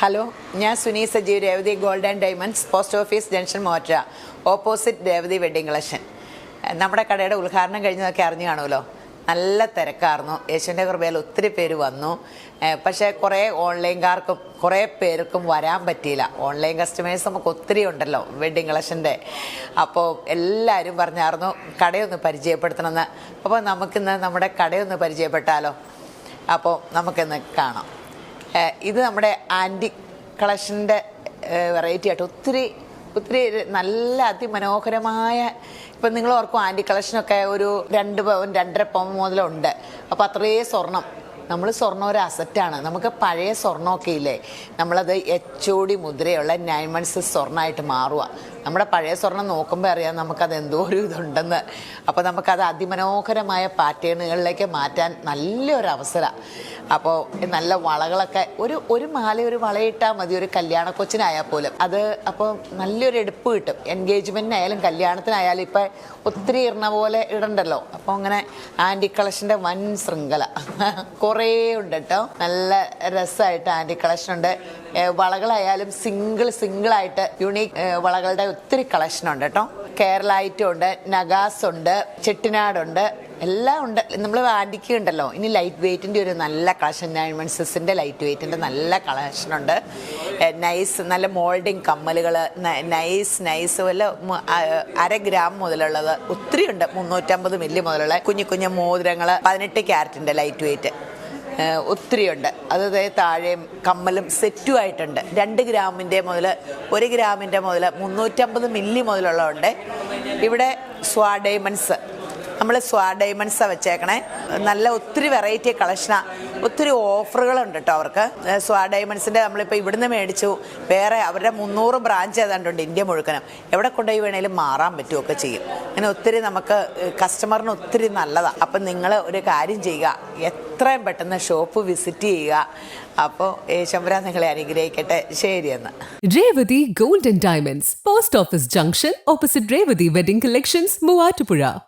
Hello ഞാൻ Suni Sajeev Revathi gold and diamonds post office junction മോറ്റ opposite Revathi wedding collection നമ്മുടെ കടയുടെ ഉദ്ഘാടനം കഴിഞ്ഞതൊക്കെ അറിഞ്ഞു കാണുമല്ലോ? നല്ല തിരക്കായിരുന്നു. യേശുവിന്റെ കൃപയിൽ ഒത്തിരി പേര് വന്നു. പക്ഷേ കുറേ ഓൺലൈൻകാർക്കും കുറേ പേർക്കും വരാൻ പറ്റിയില്ല. ഓൺലൈൻ കസ്റ്റമേഴ്സ് നമുക്ക് ഒത്തിരി ഉണ്ടല്ലോ വെഡിങ് കളക്ഷന്റെ അപ്പോൾ എല്ലാവരും പറഞ്ഞായിരുന്നു കടയൊന്ന് പരിചയപ്പെടുത്തണമെന്ന്. അപ്പോൾ നമുക്കിന്ന് നമ്മുടെ കടയൊന്ന് പരിചയപ്പെട്ടാലോ? അപ്പോൾ നമുക്കിന്ന് കാണാം. ഇത് നമ്മുടെ ആന്റി കളക്ഷന്റെ വെറൈറ്റി ആയിട്ട് ഒത്തിരി ഒത്തിരി നല്ല അതിമനോഹരമായ ഇപ്പം നിങ്ങൾ ഓർക്കും ആന്റി കളക്ഷനൊക്കെ ഒരു രണ്ട് പവൻ രണ്ടര പവൻ മുതലുണ്ട്. അപ്പോൾ അത്രയും സ്വർണം. നമ്മൾ സ്വർണം ഒരു അസറ്റാണ് നമുക്ക് പഴയ സ്വർണമൊക്കെ ഇല്ലേ? നമ്മളത് എച്ച് ഒ ഡി മുദ്രയുള്ള നയൻ മൺസ് സ്വർണമായിട്ട് മാറുക നമ്മുടെ പഴയ സ്വർണം നോക്കുമ്പോൾ അറിയാം നമുക്കത് എന്തോ ഒരു ഇതുണ്ടെന്ന്. അപ്പോൾ നമുക്കത് അതിമനോഹരമായ പാറ്റേണുകളിലേക്ക് മാറ്റാൻ നല്ലൊരു അവസരം അപ്പോൾ നല്ല വളകളൊക്കെ ഒരു ഒരു മാല ഒരു വളയിട്ടാൽ മതി ഒരു കല്യാണ കൊച്ചിനായാൽ പോലും. അത് അപ്പോൾ നല്ലൊരു എടുപ്പ് കിട്ടും. എൻഗേജ്മെന്റിനായാലും കല്യാണത്തിനായാലും ഇപ്പം ഒത്തിരി ഇറണ പോലെ ഇടണ്ടല്ലോ. അപ്പോൾ അങ്ങനെ ആന്റി കളക്ഷന്റെ വൻ ശൃംഖല. കുറേ ഉണ്ട് കേട്ടോ നല്ല രസമായിട്ട് ആന്റി കളക്ഷൻ ഉണ്ട്. വളകളായാലും സിംഗിൾ സിംഗിളായിട്ട് യുണീക്ക് വളകളുടെ ഒത്തിരി കളക്ഷൻ ഉണ്ട് കേട്ടോ കേരള ഉണ്ട് നഗാസ് ഉണ്ട് ചെട്ടിനാടുണ്ട് എല്ലാം ഉണ്ട്. നമ്മൾ ആന്റിക്ക് ഉണ്ടല്ലോ ഇനി ലൈറ്റ് വെയ്റ്റിന്റെ ഒരു നല്ല കളക്ഷൻ നയൻ വൺ സിക്സിന്റെ ലൈറ്റ് വെയ്റ്റിന്റെ നല്ല കളക്ഷൻ ഉണ്ട്. നൈസ് നല്ല മോൾഡിങ് കമ്മലുകൾ നൈസ് നൈസ് വല്ല അര ഗ്രാം മുതലുള്ളത്. ഒത്തിരി ഉണ്ട്. മുന്നൂറ്റമ്പത് മില്ലി മുതലുള്ള കുഞ്ഞു കുഞ്ഞു മോതിരങ്ങൾ പതിനെട്ട് ക്യാരറ്റിന്റെ ലൈറ്റ് വെയ്റ്റ് ഒത്തിരിയുണ്ട് അത് താഴെയും കമ്മലും സെറ്റും ആയിട്ടുണ്ട്. രണ്ട് ഗ്രാമിന്റെ മുതൽ ഒരു ഗ്രാമിന്റെ മുതൽ മുന്നൂറ്റമ്പത് മില്ലി മുതലുള്ളതുണ്ട്. ഇവിടെ സ്വാ ഡയമണ്ട്സ് നമ്മൾ സ്വാ ഡയമണ്ട്സാണ് വെച്ചേക്കണേ. നല്ല ഒത്തിരി വെറൈറ്റി കളക്ഷനാണ് ഒത്തിരി ഓഫറുകളുണ്ട് കേട്ടോ അവർക്ക്. സ്വാ ഡയമണ്ട്സിന്റെ നമ്മളിപ്പോൾ ഇവിടുന്ന് മേടിച്ചു. വേറെ അവരുടെ മുന്നൂറ് ബ്രാഞ്ച് ഏതാണ്ടുണ്ട് ഇന്ത്യ മുഴുക്കനും. എവിടെ കൊണ്ടുപോയി വേണേലും മാറാൻ പറ്റുമൊക്കെ ചെയ്യും. അങ്ങനെ ഒത്തിരി നമുക്ക് കസ്റ്റമറിന് ഒത്തിരി നല്ലതാണ് അപ്പം നിങ്ങൾ ഒരു കാര്യം ചെയ്യുക. എത്രയും പെട്ടെന്ന് ഷോപ്പ് വിസിറ്റ് ചെയ്യുക. അപ്പോൾ യേശമ്പര നിങ്ങളെ അനുഗ്രഹിക്കട്ടെ. ശരി എന്ന്. Revathi golden diamonds post office junction opposite Revathi wedding collections Muvattupuzha.